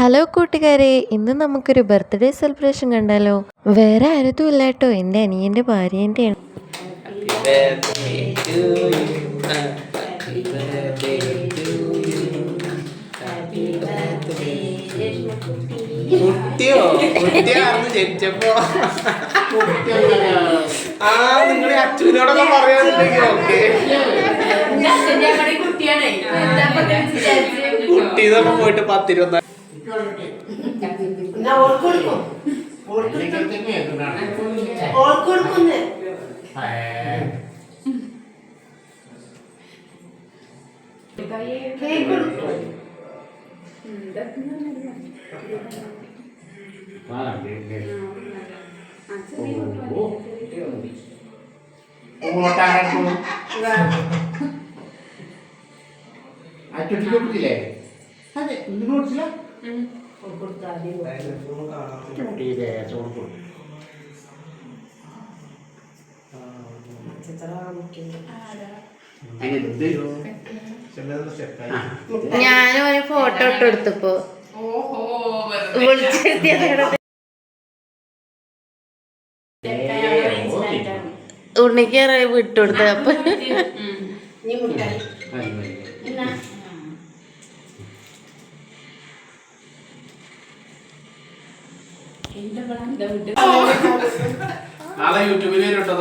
Hello കൂട്ടുകാരെ. ഇന്ന് നമുക്കൊരു ബർത്ത്ഡേ സെലിബ്രേഷൻ കണ്ടാലോ? വേറെ ആരതും ഇല്ല കേട്ടോ എന്റെ അനിയന്റെ ഭാര്യേന്റെയാണ്. കുട്ടിയോ കുട്ടിയാർന്ന് ജനിച്ചപ്പോ? ആ നിങ്ങളെ അച്ഛനോടൊക്കെ പറയാന്നുണ്ടെങ്കിൽ ഓക്കെ. കുട്ടി എന്നൊക്കെ പോയിട്ട് പത്തിരുപത്തി എന്നാ ഓൾക്ക് കൊടുക്കും. ഓൾക്ക് കൊടുക്കുന്ന് കേക്ക് കൊടുക്കും കൊടുത്തില്ലേ അതെ. ഇങ്ങനെ കൊടുത്തില്ല? ഒരു ഫോട്ടോ ഇട്ട് കൊടുത്തപ്പോ ഉണ്ണിക്ക് വിട്ടുകൊടുത്തത് അപ്പൊ. നാളെ യൂട്യൂബിൽ വരും. കേട്ടോ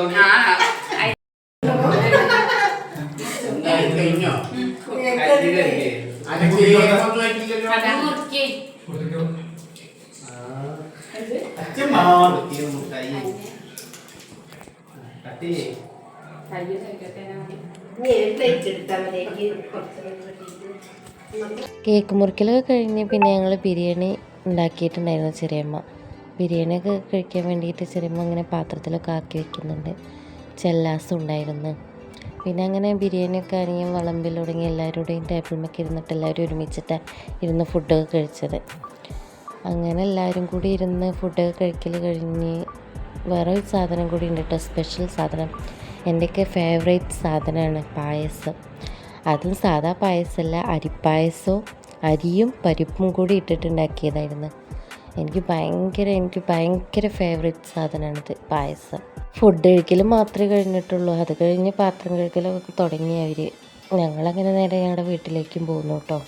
കഴിഞ്ഞോ കേക്ക് മുറിക്കലൊക്കെ കഴിഞ്ഞ് പിന്നെ ഞങ്ങൾ ബിരിയാണി ഉണ്ടാക്കിയിട്ടുണ്ടായിരുന്നു ചെറിയമ്മ. ബിരിയാണിയൊക്കെ കഴിക്കാൻ വേണ്ടിയിട്ട് ചെറിയമ്മ അങ്ങനെ പാത്രത്തിലൊക്കെ ആക്കി വെക്കുന്നുണ്ട്. ചെല്ലാസും ഉണ്ടായിരുന്നു. പിന്നെ അങ്ങനെ ബിരിയാണിയൊക്കെ ആണെങ്കിൽ വിളമ്പിൽ തുടങ്ങി എല്ലാവരുടെയും ടേബിളിമൊക്കെ ഇരുന്നിട്ട് എല്ലാവരും ഒരുമിച്ചിട്ടാണ് ഇരുന്ന് ഫുഡൊക്കെ കഴിച്ചത്. അങ്ങനെ എല്ലാവരും കൂടി ഇരുന്ന് ഫുഡൊക്കെ കഴിക്കൽ കഴിഞ്ഞ് വേറെ ഒരു സാധനം കൂടി ഉണ്ട് കേട്ടോ സ്പെഷ്യൽ സാധനം. എന്റെയൊക്കെ ഫേവറേറ്റ് സാധനമാണ് പായസം. അതും സാധാ പായസമല്ല അരിപ്പായസവും അരിയും പരിപ്പും കൂടി ഇട്ടിട്ടുണ്ടാക്കിയതായിരുന്നു. എനിക്ക് ഭയങ്കര എനിക്ക് ഭയങ്കര ഫേവറേറ്റ് സാധനമാണിത് പായസം. ഫുഡ് കഴിക്കൽ മാത്രമേ കഴിഞ്ഞിട്ടുള്ളൂ. അത് കഴിഞ്ഞ് പാത്രം കഴുകലൊക്കെ തുടങ്ങി അവർ ഞങ്ങളങ്ങനെ നേരെ ഞങ്ങളുടെ വീട്ടിലേക്കും പോകുന്നു കേട്ടോ